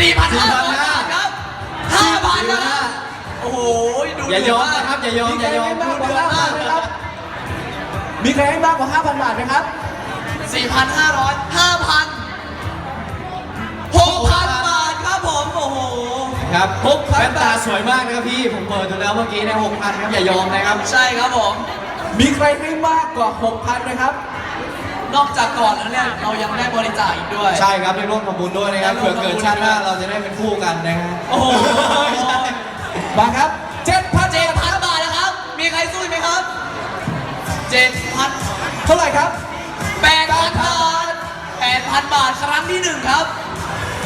สี่พันห้าร้อยบาทครับห้าพันนะโอ้โหดูอย่ายอมเดืดนะครับอย่ายอมมีอใครย่ายอให้มมากกว่า5,000ไหมครับมีใครให้มากกว่า 5,000 บาทไหมครับสี่พันห้าร้อยห้าพันหกพันบาทครับผม โอ้โห ครับหกพันแว่นตาสวยมากนะครับพี่ ผมเปิดดูแล้วเมื่อกี้นะหกพันครับ อย่ายอมนะครับ ใช่ครับผม มีใครให้มากกว่า 6,000ไหมครับ นอกจากก่อนแล้วเนี่ยเรายังได้บริจาคอีกด้วย ใช่ครับได้ร่วมทำบุญด้วยนะครับได้ร่เผื่วอมทำบุญ เกิดชาติหน้าเราจะได้เป็นคู่กันนะฮะโอ้โหมาครับ7,000เจ็ดพันบาทนะครับ มีใครสู้อีกไหมครับเจ็ดพันเท่าไหร่ครับ แปดพันบาทแปดพันบาทครั้งที่หนึ่งครับ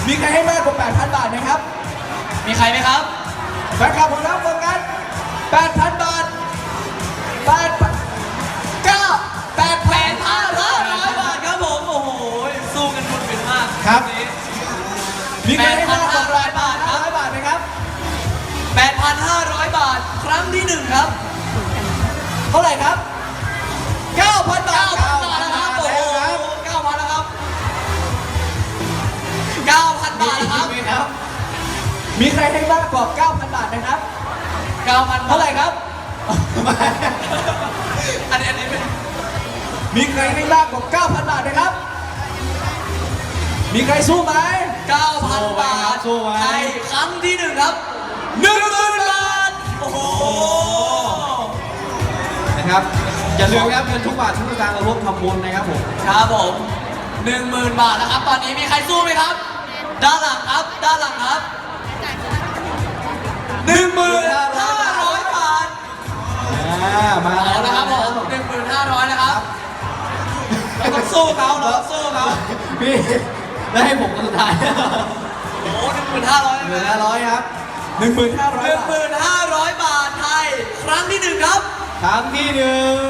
มีใครให้มากกว่า 8,000 บาทไหมครับมีใครไหมครับ แฟนคลับของเราโฟกัส8,000บาท8,000 มีใครให้มากกว่า8,500บาทครับ8,500บาทไหมครับแปดพันห้าร้อยบาทครั้งที่หนึ่งครับ เท่าไหร่ครับ9,000บาทเก้าพันบาทนะครับโอ้โหเก้าพันแล้วครับเก้าพันบาทนะครับ มีครับมีใครให้มากกว่า9,000บาทนะครับเก้าพันเท่าไหร่ครับ อันนี้อันนี้เป็นมีใครให้มากกว่า9,000 บาทนะครับ มีใครสู้ไหม เก้าพันบาทสู้ไว้ไทยครั้งที่หนึ่งครับหนึ่งหมื่นบาท โอ้โห นะครับ อย่าลืมครับเงินทุกบาททุกสตางค์เราร่วมทำบุญนะครับผมครับผมหนึ่งหมื่นบาทนะครับ ตอนนี้มีใครสู้ไหมครับ ด้านหลังครับ ด้านหลังครับหนึ่งหมื่นห้าร้อยบาท อ่ามาเอาละครับผมหนึ่งหมื่นห้าร้อยนะครับ เราต้องสู้เขาเราต้องสู้เขาพี่ ได้ให้ผมคนสุดท้ายโอ้โหหนึ่งหมื่นห้าร้อยหนึ่งห้าร้อยครับ1,500หนึ่งบาหทมื่นห้าร้อยบาทไทย ครั้งที่หนึ่งครับ ครั้งที่หนึ่ง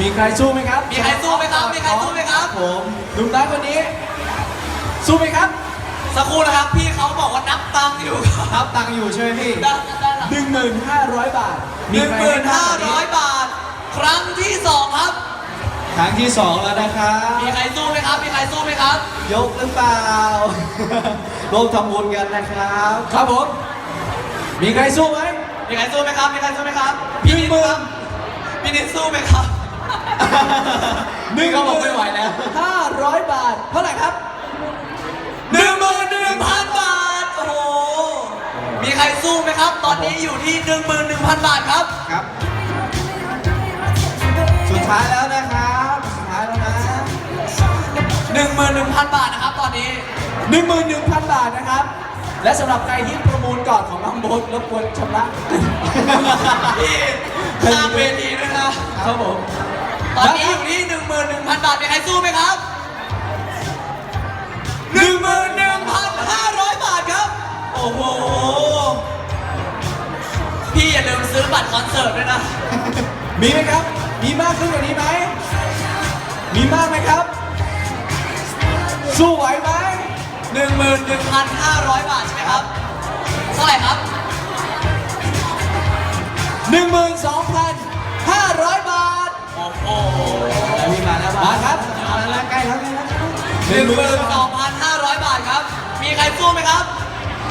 มีใครสู้ไหมครับ มีใครสู้ไหมครับ มีใครสู้ไหมครับ ผมดุมน้อยคนนี้ สู้ไหมครับ สักครู่นะครับ พี่เขาบอกว่านับตังค์อยู่ครับรับตังค์อยู่ใช่ไหมพี่ด้านด้านหลัง1,500บาทหนึ่งหมื่นห้าร้อยบาท บาท ครั้งที่สองครับ ครั้งที่สองแล้วนะครับ มีใครสู้ไหมครับ มีใครสู้ไหมครับ ยกหรือเปล่า ร่วมทำบุญกันนะครับ ครับผม มีใครสู้ไหมมีใครสู้ไหมครับ มีใครสู้ไหมครับ พี่นิดครับพี่นิดสู้ไหมครับนี่เขาบอกไม่ไหวแล้ว500บาท เท่าไหร่ครับหนึ่งหมื่นหนึ่งพันบาท โอ้โห มีใครสู้ไหมครับ ตอนนี้อยู่ที่หนึ่งหมื่นหนึ่งพันบาทครับ ครับ สุดท้ายแล้ว 11,000 บาทนะครับตอนนี้ 11,000 บาทนะครับ และสำหรับใครที่ประมูลก่อนของน้องโบ๊ทรบกวนชำระที่ข้างเวทีด้วยนะครับผมตอนนี้อยู่ที่11,000 บาทมีใครสู้ไหมครับ 11,500 บาทครับ โอ้โห พี่อย่าลืมซื้อบัตรคอนเสิร์ตด้วยนะ มีไหมครับ มีมากขึ้นกว่านี้ไหม มีมากไหมครับ สู้ไหวไหมหนึ่งหมื่นหนึ่งพันห้าร้อยบาทใช่ไหมครับ เท่าไหร่ครับ12,500บาท โอ้โหแล้วพี่มาแล้วมาครับมาแล้วใกล้แล้วใกล้แล้วหนึ่งหมื่นสองพันห้าร้อยบาทครับ มีใครสู้ไหมครับ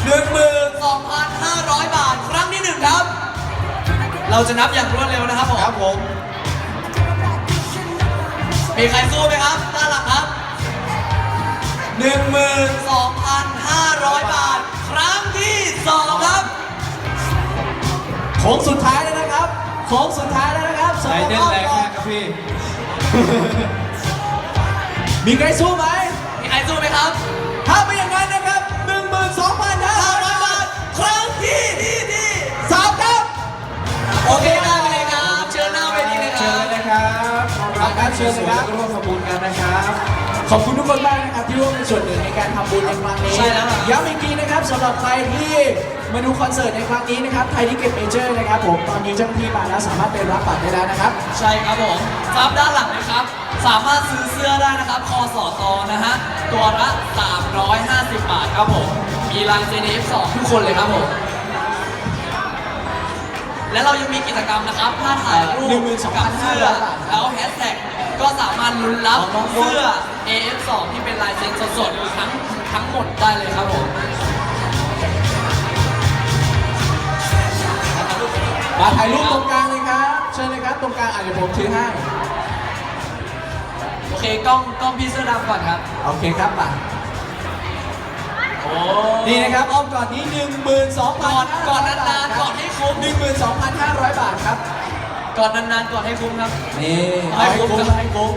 หนึ่งหมื่นสองพันห้าร้อยบาท ครั้งที่หนึ่งครับ เราจะนับอย่างรวดเร็วนะครับผมครับผมมีใครสู้ไหมครับด้านหลังครับ หนึ่งหมื่นสองพันห้าร้อยบาท ครั้งที่สองครับโค้งสุดท้ายแล้วนะครับโค้งสุดท้ายแล้วนะครับใจสำหรับเต้นรอบแรงก่อมานกครับพี่มีใครสู้ไหมมีใครสู้ไหมครับ ถ้าไม่อย่างนั้นนะครับ 12,500 บาท ครั้งที่ที่ที่สามครับโอเคได้ไปเลยครับ เชิญหน้าเวทีเลยคเชิรัญบเลยนะครับรับการเชิญเลยครับร่วมทำบุญกันนะครับ ขอบคุณทุกคนมากนะครับ ที่ร่วมเป็นส่วนหนึ่งในการทำบุญในครั้งนี้ใช่แล้วครับ ย้ำอีกทีนะครับสำหรับใครที่มาดูคอนเสิร์ตในครั้งนี้นะครับไทยทิเก็ตเมเจอร์นะครับผมตอนนี้เจ้าหน้าที่มาแล้วสามารถไปรับบัตรได้แล้วนะครับ ใช่ครับผมซับด้านหลังนะครับ สามารถซื้อเสื้อได้นะครับ คอสอตอนะฮะ ตัวละ 350 บาทครับผม มีลายเซน F2 ทุกคนเลยครับผม และเรายังมีกิจกรรมนะครับ ถ้าถ่ายรูปกับเสื้อแล้วแฮชแท็ก ก็สามารถลุ้นรับเสื้อ AF2 ที่เป็นลายเซ็นสดๆทั้งทั้งทั้งหมดได้เลยครับผมมาถ่ายรูปตรงกลางเลยครับ เชิญเลยครับ ตรงกลางอะเดี๋ยวผมถือให้ โอเคกล้องกล้องพี่เสื้อดำก่อนครับโอเคครับมาโอ้นี่นะครับอ้อมก่อนนี้ 12,000กอดกอดนานๆกอดให้คุ้ม12,500 บาทครับ กอดนานๆกอดให้คุ้มครับนี่ให้คุ้มให้ครับให้คุ้ม